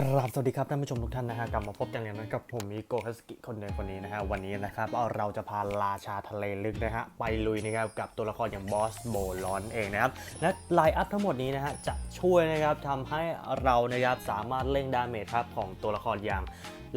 กราบสวัสดีครับท่านผู้ชมทุกท่านนะฮะกลับมาพบกันอย่างนั้นกับผมมิโกะคัสกิคนเดิมคนนี้นะฮะวันนี้นะครับเราจะพาราชาทะเลลึกนะฮะไปลุยนะครับกับตัวละครอย่างบอสโบลอนเองนะครับและไลน์อัพทั้งหมดนี้นะฮะจะช่วยนะครับทำให้เรานะครับสามารถเล่งดาเมจครับของตัวละครอย่าง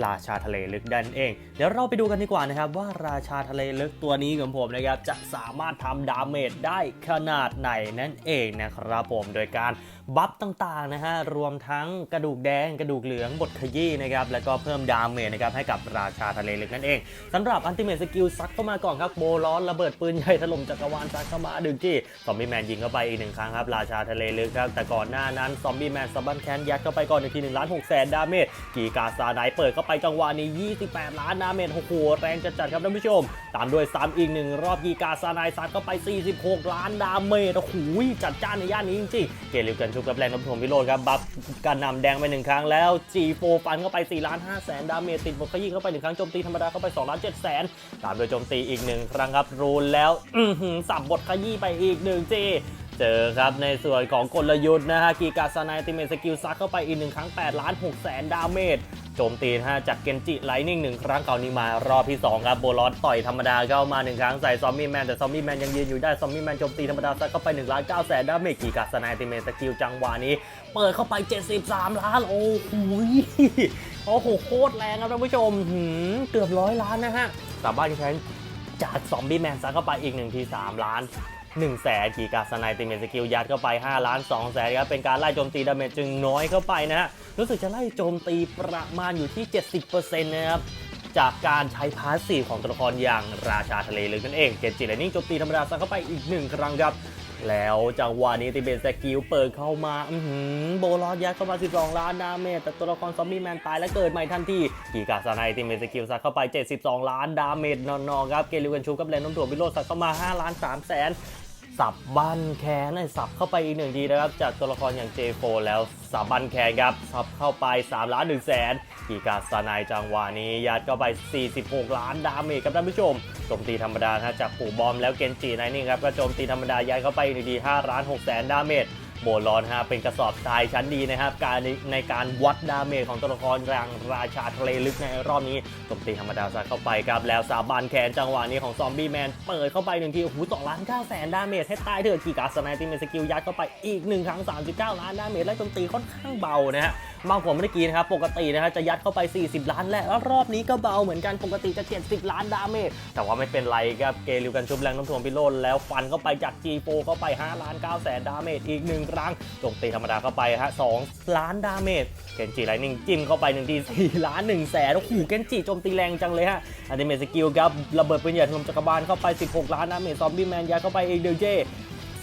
ราชาทะเลลึกดันเอง เดี๋ยวเราไปดูกันดีกว่านะครับว่าราชาทะเลลึกตัวนี้ของผมนะครับจะสามารถทำดาเมจได้ขนาดไหนนั่นเองนะครับผมโดยการ บัฟต่างๆนะฮะรวมทั้งกระดูกแดงกระดูกเหลืองบทขยี้นะครับแล้วก็เพิ่มดาเมจนะครับให้กับราชาทะเลเลึกนั่นเองสำหรับอันติเม e สกิลซัดเข้ามาก่อนครับโบร้อนระเบิดปืนใหญ่ถล่มจักรวาลซัดเข้ามาดึงที่ซอมบี้แมนยิงเข้าไปอีกหนึ่งครั้งครับราชาทะเลลึกครับแต่ก่อนหน้านั้นซอมบี้แมนซับบันแคนยัดเข้าไปก่อนหนึ่งทีหนึ่งล้านหกแสนดาเมจกีกาซาไดเปิดเข้าไปจังหวะนี้ 28 ล้านดาเมจโอ้โหแรงจัดๆครับท่านผู้ชม ตามด้วยซ้ำอีกหนึ่งรอบกีกาซาไดซัดเข้าไป 46 ล้านดาเมจโอ้โหจัดจ้านในย่านนี้จริงๆเกลิวกันชกกับแรงน้ำถ่วงวิโรจน์ครับ บัฟการนำแดงไปหนึ่งครั้งแล้ว G4 ฟันเข้าไป4ล้าน5แสนดาเมจติดบทขยี้เข้าไปหนึ่งครั้งโจมตีธรรมดาเข้าไป2ล้าน7แสนตามด้วยโจมตีอีกหนึ่งครั้งครับรูนแล้วสับบทขยี้ไปอีกหนึ่งจี เจอครับในส่วนของกลยุทธ์นะฮะกีกาซานาติเมสกิลซักเข้าไปอีกหนึ่งครั้ง8ล้าน6แสนดาเมจโจมตีนะฮะจากเกนจิไลนิ่งหนึ่งครั้งเก่านี้มารอบที่ 2 ครับโบลอสต่อยธรรมดาเข้ามา 1 ครั้งใส่ซอมบี้แมน แต่ซอมบี้แมนยังยืนอยู่ได้ซอมบี้แมนโจมตีธรรมดาซัดเข้าไป1ล้าน9แสนดาเมจกีกาซานาติเมสกิลจังหวะนี้ เปิดเข้าไป 73 ล้าน โอ้โหโอ้โหโคตรแรงครับท่านผู้ชมหืมเกือบร้อยล้านนะฮะสามารถแข่งจากซอมบี้แมนซัดเข้าไปอีก1ที3ล้าน 1 0 0 0 0แสนกีกาสไนติเมสกิลยัดเข้าไป 5 ล้าน2แสนครับ เป็นการไล่โจมตีดาเมจจึงน้อยเข้าไปนะฮะ รู้สึกจะไล่โจมตีประมาณอยู่ที่ 70%นะครับ จากการใช้พาสซีฟของตัวละครอย่างราชาทะเลลึกนั่นเอง เกจิและนิ่งโจมตีธรรมดาซัดเข้าไปอีกหนึ่งครั้งครับ แล้วจังหวะนี้ติเบนสกิลเปิดเข้ามาอื้อหือโบลอดยัดเข้ามา 12 ล้านดาเมจแต่ตัวละครซอมบี้แมนตายและเกิดใหม่ทันทีกีกาซาไนติเบนสกิลซัดเข้าไป 72 ล้านดาเมจนอนๆครับ เกลิวกันชูกับแรนน้มถ่วงวิโรจน์ซัดเข้ามา 5 ล้าน3แสน สับบันแคนให้สับเข้าไปอีกหนึ่งทีนะครับ จากตัวละครอย่างเจโฟแล้วสับบันแคนครับสับเข้าไป 3 ล้าน1แสนกีกาสนายจังหวะนี้ยัดเข้าไป 46 ล้านดาเมจครับท่านผู้ชมโจมตีธรรมดานะฮะจากปู่บอมแล้วเกนจิไนนี่ครับก็โจมตีธรรมดายัดเข้าไปอีกหนึ่งที5ล้าน6แสนดาเมจ โบลอนฮะเป็นกระสอบทรายชั้นดีนะครับการในการวัดดาเมจของตัวละครอย่างราชาทะเลลึกในรอบนี้โจมตีธรรมดาซัดเข้าไปครับแล้วสาบานแขนจังหวะนี้ของซอมบี้แมนเปิดเข้าไปหนึ่งทีโอ้โหสองล้านเก้าแสนดาเมจให้ตายเถอะกีกาสไนติเมสกิลยัดเข้าไปอีกหนึ่งครั้ง 39 ล้านดาเมจและโจมตีค่อนข้างเบานะฮะบางผมไม่ได้กินนะครับปกตินะฮะจะยัดเข้าไป 40 ล้านและรอบนี้ก็เบาเหมือนกันปกติจะ70ล้านดาเมจแต่ว่าไม่เป็นไรครับเกลิวกันชุบแรงน้ำถ่วงพิโรนแล้วฟันเข้าไปจาก G4 เข้าไป5ล้าน9แสนดาเมจอีกหนึ่งครั้งโจมตีธรรมดาเข้าไปฮะ2ล้านดาเมจเกนจิไลนิ่งจิ้มเข้าไปหนึ่งที4ล้าน1แสนโอ้โหเกนจิโจมตีแรงจังเลยฮะอันติเมสกิลครับระเบิดปืนใหญ่ถล่มจักรบาลเข้าไป 16 ล้านดาเมจซอมบี้แมนยัดเข้าไปอีกเดลเจ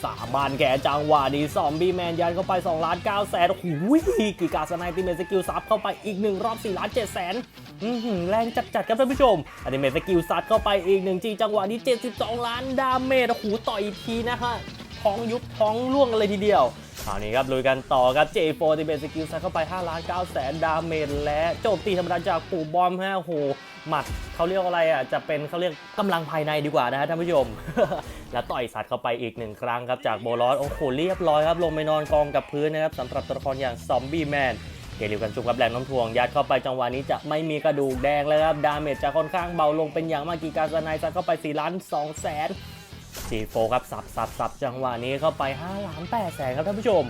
สามบานแกจังหวะนี้ซอมบี้แมนยันเข้าไป2ล้าน9แสนโอ้โหกีกาสไนติเมสกิลซับเข้าไปอีก 1 รอบ4ล้าน7แสนอื้อหือแรงจัดๆครับท่านผู้ชมอันนี้เมสกิลซัดเข้าไปอีก1จีจังหวะนี้ 72 ล้านดาเมจโอ้โหต่อยอีกทีนะฮะ ท้องยุบท้องร่วงเลยทีเดียวคราวนี้ครับลุยกันต่อครับ J4 ติเมสกิลซัดเข้าไป5ล้าน9แสนดาเมจและโจมตีธรรมดาจากปู่บอมฮะโอ้โหหมัดเขาเรียกอะไรอะจะเป็นเขาเรียกกำลังภายในดีกว่านะฮะท่านผู้ชม แล้วต่อยสัตว์เข้าไปอีกหนึ่งครั้งครับจากโบลอสโอ้โหเรียบร้อยครับลงไปนอนกองกับพื้นนะครับสำหรับตัวละครอย่างซอมบี้แมนเกลิวกันชุบกับแรงน้ำถ่วง ยัดเข้าไปจังหวะนี้จะไม่มีกระดูกแดงแล้วครับดาเมจจะค่อนข้างเบาลงเป็นอย่างมากกีกาสไนซัดเข้าไป4ล้าน2แสน จีโฟครับสับสับสับจังหวะนี้เข้าไป5ล้าน8แสนครับท่านผู้ชม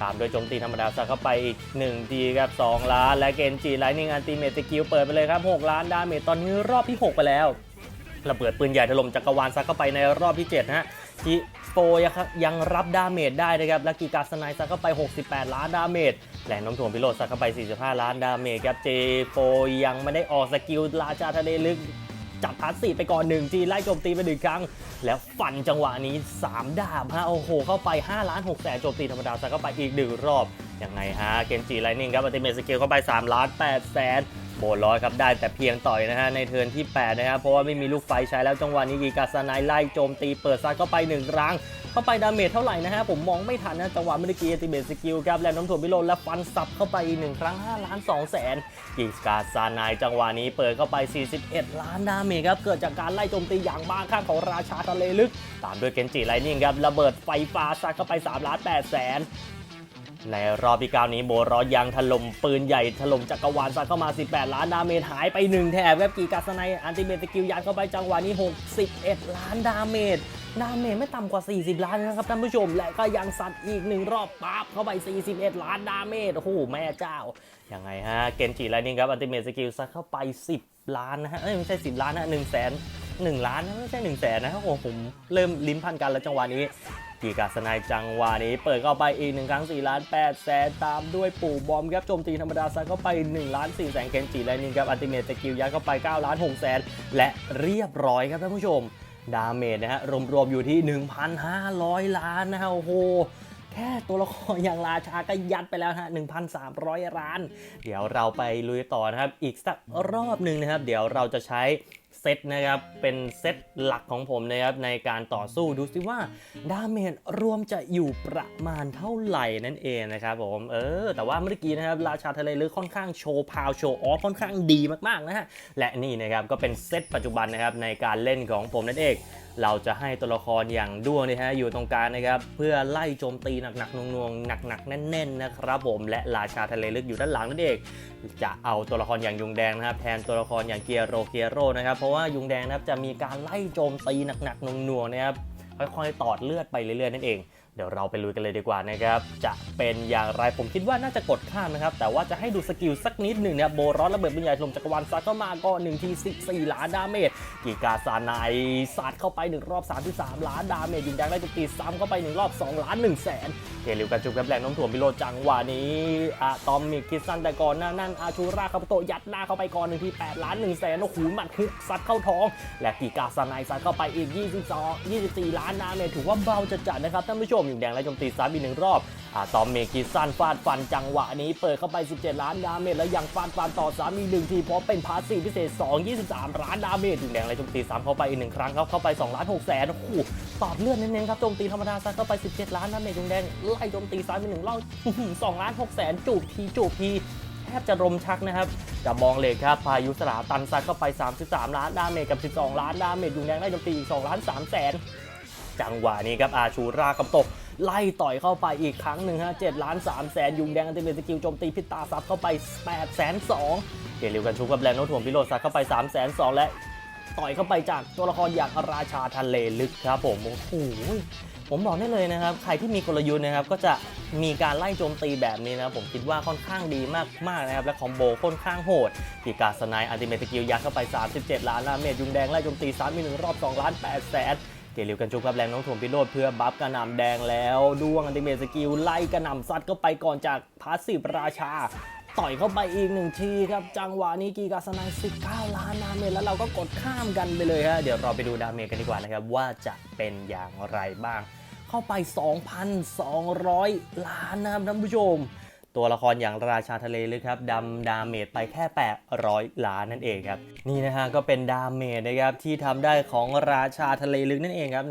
ตามโดยโจมตีธรรมดาซัเข้าไปอีก1ทีครับ2ล้าน และเกนจิไลนิ่งอันติเมตสกิลเปิดไปเลยครับ6ล้านดาเมจตอนนี้รอบที่ 6 ไปแล้วระเบิดปืนใหญ่ถล่มจักรวาลซัเข้าไปในรอบที่7นะฮะจีโฟยังยังรับดาเมจได้นะครับและกีกาสไนซัดเข้าไป 68 ล้านดาเมจแหลงน้ำถ่วงพิโรธซัดเข้าไป 45 ล้านดาเมจครับเจโฟยังไม่ได้ออกสกิลราชาทะเลลึก จับพาสซีไปก่อนหนึ่งจีไล่โจมตีไปหนึ่งครั้ง แล้วฟันจังหวะนี้ 3 ดาบฮะโอ้โหเข้าไป5ล้าน6แสนโจมตีธรรมดาซะเข้าไปอีกหนึ่งรอบ ยังไงฮะเกนจิไลนิ่งครับอัติเมทสกิลเข้าไป3ล้าน8แสนโบนร้อยครับได้แต่เพียงต่อยนะฮะในเทิร์นที่ 8 นะครับ เพราะว่าไม่มีลูกไฟใช้แล้วจังหวะนี้กีกาสไนไล่โจมตีเปิดซัดเข้าไป1ครั้งเข้าไปดาเมจเท่าไหร่นะฮะ ผมมองไม่ทันนะ จังหวะเมื่อกี้อัติเมทสกิลครับแล้วน้ำถ่วงพิโรนและฟันสับเข้าไปอีกหนึ่งครั้ง 5 ล้าน2แสนกิกาซานายจังหวะนี้เปิดเข้าไป 41 ล้านดาเมจครับ เกิดจากการไล่โจมตีอย่างบ้าคลั่งของราชาทะเลลึก ตามด้วยเกนจิไลนิ่งครับระเบิดไฟฟ้าซัดเข้าไป3ล้าน8แสน ในรอบที่เก้านี้โบรอยังถล่มปืนใหญ่ถล่มจักรวาลซัดเข้ามา 18 ล้านดาเมจหายไป 1 แถบแวบกีกาสไนอันติเมตสกิลยันเข้าไปจังหวะนี้ 61 ล้านดาเมจดาเมจไม่ต่ำกว่า 40 ล้านนะครับท่านผู้ชม และก็ยังซัดอีกหนึ่งรอบปั๊บเข้าไป 41 ล้านดาเมจโอ้โหแม่เจ้ายังไงฮะเกนจิไลนิ่งครับอันติเมตสกิลซัดเข้าไป 10 ล้านนะฮะเอ้ยไม่ใช่ 10 ล้านนะ1 0 0 0 0 0 1ล้านนะไม่ใช่1แสนนะโอ้โหผมเริ่มลิ้นพันกันแล้วจังหวะนี้ กีกาสนายจังหวะนี้เปิดเข้าไปอีกหนึ่งครั้ง4ล้าน8แสนตามด้วยปู่บอมครับโจมตีธรรมดาซัดเข้าไป1ล้าน4แสนเคนจิและนินครับอัติเมทสกิลยัดเข้าไป9ล้าน6แสนและเรียบร้อยครับท่านผู้ชม ดาเมจนะฮะรวมๆอยู่ที่ 1,500 ล้านนะฮะโอ้โหแค่ตัวละครอย่างราชาก็ยัดไปแล้วฮะ 1,300 ล้าน เดี๋ยวเราไปลุยต่อนะครับ อีกสักรอบหนึ่งนะครับ เดี๋ยวเราจะใช้ เซตนะครับ เป็นเซตหลักของผมนะครับในการต่อสู้ดูสิว่าดาเมจรวมจะอยู่ประมาณเท่าไหร่นั่นเองนะครับผมเออ แต่ว่าเมื่อกี้นะครับ ราชาทะเลลึกค่อนข้างโชว์พาวโชว์ออฟค่อนข้างดีมากๆนะฮะและนี่นะครับก็เป็นเซตปัจจุบันนะครับในการเล่นของผมนั่นเองเราจะให้ตัวละครอย่างด้วงนะฮะอยู่ตรงกลางนะครับ เพื่อไล่โจมตีหนักๆนวงๆหนักๆแน่นๆนะครับผมและราชาทะเลลึกอยู่ด้านหลังนั่นเองจะเอาตัวละครอย่างยุงแดงนะครับแทนตัวละครอย่างเกียโรเกียโรนะครับเพราะว่ายุงแดงนะครับจะมีการไล่โจมตีหนักๆนวงๆนะครับค่อยๆตอดเลือดไปเรื่อยๆนั่นเอง เดี๋ยวเราไปลุยกันเลยดีกว่านะครับ จะเป็นอย่างไรผมคิดว่าน่าจะกดข้ามนะครับ แต่ว่าจะให้ดูสกิลสักนิดหนึ่งเนะครับโบรอสระเบิดปืนใหญ่ลมจักรวาลซัดเข้ามาก็1ที14 ล้านดาเมจกีกาซานายซัดเข้าไป 1 รอบ 33 ล้านดาเมจยิงแดงได้จุดตีซ้ำเข้าไป 1 รอบ 2 ล้าน1แสนเกลิวกันจุกกับแรงน้มถ่วงพิโรจังหวะนี้อะตอมมิกคิดสั้นแต่ก่อนหน้านั้นอาชูราคาโตยัดหน้าเข้าไปก่อน1ที8ล้าน1แสนโอ้โหหมัดฮุกซัดเข้าท้อง และกีกาซานายซัดเข้าไปอีก 22 24 ล้านดาเมจถือว่าเบาจัดๆนะครับท่านผู้ชมยิงแดงและโจมตีซ้ำอีกหนึ่งรอบอะตอมเมกคิสันฟาดฟันจังหวะนี้เปิดเข้าไป 17 ล้านดาเมจแล้วยังฟาดฟันต่อซ้ำอีกหนึ่งทีเพราะเป็นพาสซีพิเศษ 2 23 ล้านดาเมจยิงแดงและโจมตีซ้ำเข้าไปอีกหนึ่งครั้งครับเข้าไป2ล้าน6แสนโอ้โหตอบเลือดเน้นๆครับโจมตีธรรมดาซัดเข้าไป 17 ล้านดาเมจยิงแดงไล่โจมตีซ้ำอีกหนึ่งรอบ2ล้าน6แสนจูบทีจูบทีแทบจะรมชักนะครับจะมองเลยครับพายุสลาตันซัดเข้าไป 33 ล้านดาเมจกับ 12 ล้านดาเมจยุงแดงได้โจมตีอีก2ล้าน3แสน จังหวะนี้ครับอาชูรากับตก ไล่ต่อยเข้าไปอีกครั้งหนึ่งฮะ7ล้าน3แสนยุงแดงอันติเมตสกิลโจมตีพิตาซัดเข้าไป8แสน2เกลิวกันชูกับแรงโน้มถ่วงพิโรซัดเข้าไป3แสน2และต่อยเข้าไปจากตัวละครอย่างราชาทะเลลึกครับผมโอ้โหผมบอกได้เลยนะครับ ใครที่มีกลยุทธ์นะครับ ก็จะมีการไล่โจมตีแบบนี้นะครับ ผมคิดว่าค่อนข้างดีมากๆนะครับ และคอมโบค่อนข้างโหดกีกาสไนอันติเมตสกิลยัดเข้าไป 37 ล้านดาเมจยุงแดงไล่โจมตีซ้ำมีหนึ่งรอบ 2 ล้าน8แสน เกลิวกันจุกกับแรงน้องถ่วงพิโรธเพื่อบัฟกระหน่ำแดงแล้วดวงอันติเมตสกิลไล่กระหน่ำซัดเข้าไปก่อนจากพาสซีฟราชา ต่อยเข้าไปอีกหนึ่งทีครับ จังหวะนี้กีกาสนาย19 ล้านดาเมจแล้วเราก็กดข้ามกันไปเลยฮะเดี๋ยวเราไปดูดาเมจกันดีกว่านะครับว่าจะเป็นอย่างไรบ้าง เข้าไป 2,200 ล้านนะครับท่านผู้ชม ตัวละครอย่างราชาทะเลลึกครับดำดาเมจไปแค่ 800 ล้านนั่นเองครับ นี่นะฮะก็เป็นดาเมจนะครับที่ทำได้ของราชาทะเลลึกนั่นเองครับ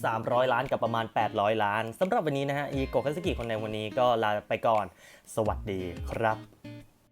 1,300 ล้านกับประมาณ 800 ล้านสำหรับวันนี้นะฮะอีโกะคาสกิคนในวันนี้ก็ลาไปก่อน สวัสดีครับ